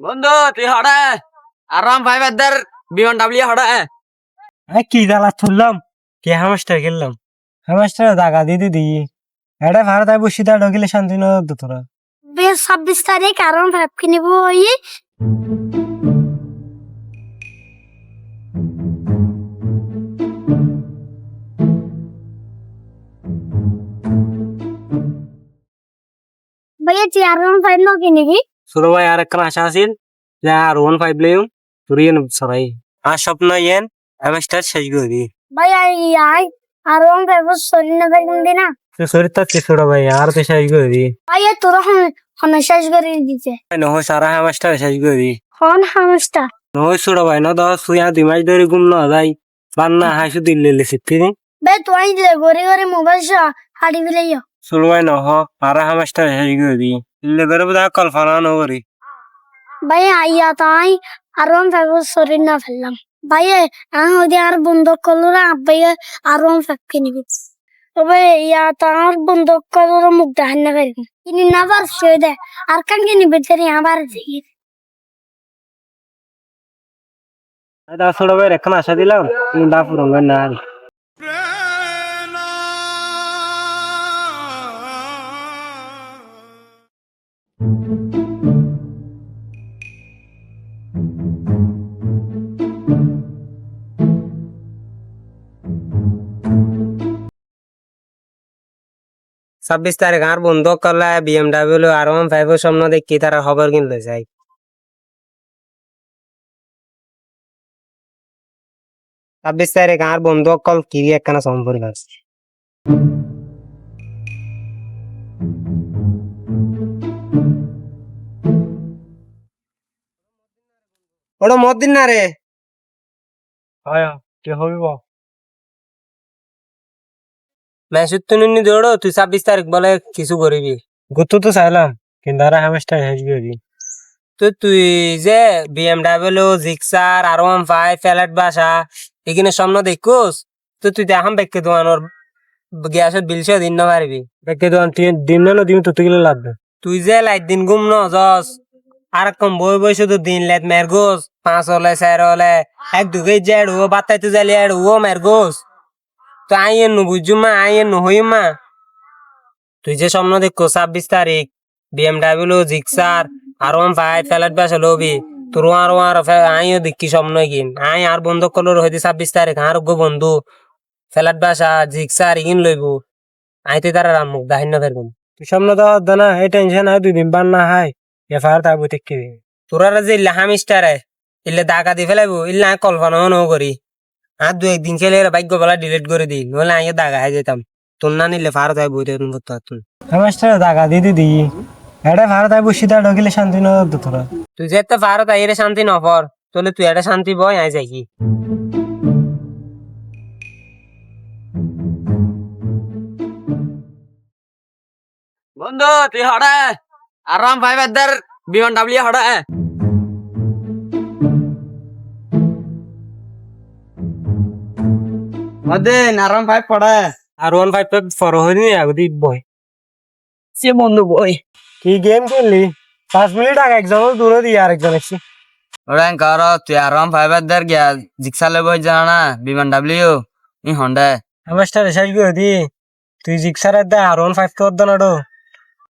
বন্ধু তুই হড়ে। আরাম ভাই বেদের বিমান ডাবলি হড়ে। আমি কি জ্বালা তুললাম? কে হামাস্টার খেললাম হামাস্টার জাগা দিয়ে দি এটা ভারত আই বসি দা ঢকিলে শান্তি না তো তোরা। বেশ ছাব্বিশ তারিখ আরও ভাব কিনিব ওই ভাইয়া চেয়ার ফাইভ ন কিনিবি? ছোট ভাই আর একটা আশা আছিল যে আর ওয়ান ফাইভ লইম তোর ইয়েন সরাই আর স্বপ্ন ইয়েন হামাস্টার শেষ করে দি আই আই আর ওন ফাইভ শরীর না দেখুন দি না তো শরীর তো ছোট ভাই আর তো শেষ করে দি ভাইয়া তোর হন শেষ করে দিতে নহয় সারা হামাস্টার শেষ করে দি হন হামস্টা নহয় ছোট ভাই ন দশ সুইয়া দুই মাস ধরে ঘুম না যাই বান্না হাসু দিল্লি লেছে তিনি বে তুই দিলে গড়ি গড়ি মোবাইল সহ হাড়ি ফেলাইও ছোট ভাই নহ আর হামাস্টার শেষ করে করে বোধ কল্পনা নকরি ভাইয়া আইয়া তাই আর ফাইভ শরীর না ফেললাম ভাইয়া আমি ওদি আর বন্ধক করল না ভাইয়া আর ওন ফাইভ কিনিবি তবে ইয়া তার বন্ধক করল মুখ দেখান না করি কিনি না পার সে দে আর কান কিনিবি তেরি আবার ছোট ভাই এখন আশা দিলাম দা না ছাব্বিশ তারিখ আর বন্ধ করলে বিএমডাব্লিউ আর ওয়ান ফাইভ স্বপ্ন দেখি তারা খবর কিনতে চাই। ছাব্বিশ তারিখ আর বন্ধ কল কি একখানা সম্পর্ক আছে ওটা মত দিন না রে। কে হবি মেসুদ তুই নি দৌড়ো তুই ছাব্বিশ তারিখ বলে কিছু করবি। গুতো তো চাইলাম কিন্তু আর হামেশটা শেষ করবি তো তুই যে BMW Gixxer R one five folate বাসা এখানে স্বপ্ন দেখুস? তো তুই দেখাম বেকে দোয়ানোর গ্যাসের বিল সে দিন না পারবি। বেকে দোয়ান দিন না দিন তো তুই লাগবে তুই যে লাইট দিন ঘুম ন জস আর কম বই বই শুধু দিন লাইট মের গোস পাঁচ হলে চার হলে এক দুগে জেড ও বাতাইতে যালি আর ও মের গোস তো আইয়েন নু বুঝু মা আইয়েন নু হই মা। তুই যে স্বপ্ন দেখো ছাব্বিশ তারিখ BMW Gixxer R one five folate বাসা লবি। তোর আর আর আইও দেখি স্বপ্ন কিন। আই আর বন্ধ করল হইতে ছাব্বিশ তারিখ আর গো বন্ধু। ফ্যালেট বাসা জিক্সার ইন লইব। আইতে তারা রাম মুখ দাহিন্য ফেরবম তুই স্বপ্ন তো হদ্দ না এই টেনশন হয় দুই দিন বান না হয়। এফআর তাই বই দেখি তোরা যে ইল্লা হামিস্টারে ইল্লে দাকা দি ফেলাইব ইল্লা কল্পনাও ন করি। আর দু একদিন খেলে ভাগ্য বলা ডিলিট করে দিই। নলে আগে দাগা হয়ে যেতাম। তোর না নিলে ভারত হয় বইতে করতে হামাস্টার দাগা দিয়ে দি দিই। এটা ভারত আই বসি ঢকিলে শান্তি ন তোরা। তুই যেতে ভারত আইরে শান্তি নফর তোলে তুই এটা শান্তি বয় আই যাই কি। বন্ধু তুই হড়ে? আরাম ভাই বেদের বিমান ডাবলি হড়ে? মদিন আরাম ভাই পড়ে আর ওয়ান ফাইভ ফর হয়নি আগে বয় সে বন্ধু বই। কি গেম খেললি? পাঁচ মিনিট আগে একজন দূরে দিয়ে আরেকজন এসছি ওরাং কর তুই বেদের গিয়া বই জানা না বিমান ডাবলিউ ই হন্ডে হামাস্টার শেষ করে দি তুই দে আর ওয়ান ফাইভ তোর দনাডো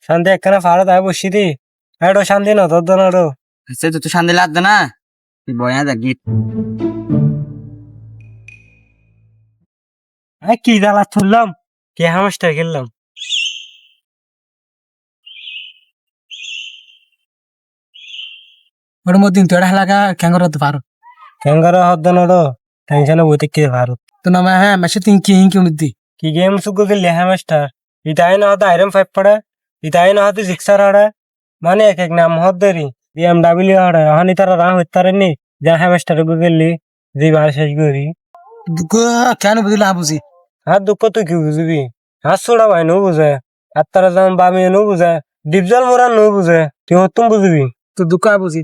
শান্তি একখানে বসি দি। এডো শান্তি ন তোর দনাডো সে তো তুই শান্তি লাগবে না। তুই বয়া দেখ গীত। আই কি জ্বালা তুললাম কে হামাস্টার খেললাম? ওর মধ্যে তুই এটা হেলাকা কেন করতে পারো। কেঙ্গার হদ্দ নডো টেনশনে বইতে কে ভারত তো না হ্যাঁ মেসে তুই কি হিংকি মধ্যে। কি গেম সুগো খেললি হামাস্টার ইতাই না হতো আইরন ফাইভ পড়ে ইতাই না হতো জিক্সার হড়ে মানে এক এক নাম হদ দেরি। বিএমডাব্লিউ হড়ে হানি তারা রাম হইতারে নি যা হামাস্টার গো খেললি। যে বার শেষ করি। কেন বুঝলি বুঝি? আর দুঃখ তুই কি বুঝবি? হাত ছোড়া ভাই নো বুঝে। হাত তারা যেমন বামিয়ে নো বুঝে। ডিপজল মোরা নো বুঝে। তুই হতুম বুঝবি? তো দুঃখ বুঝি।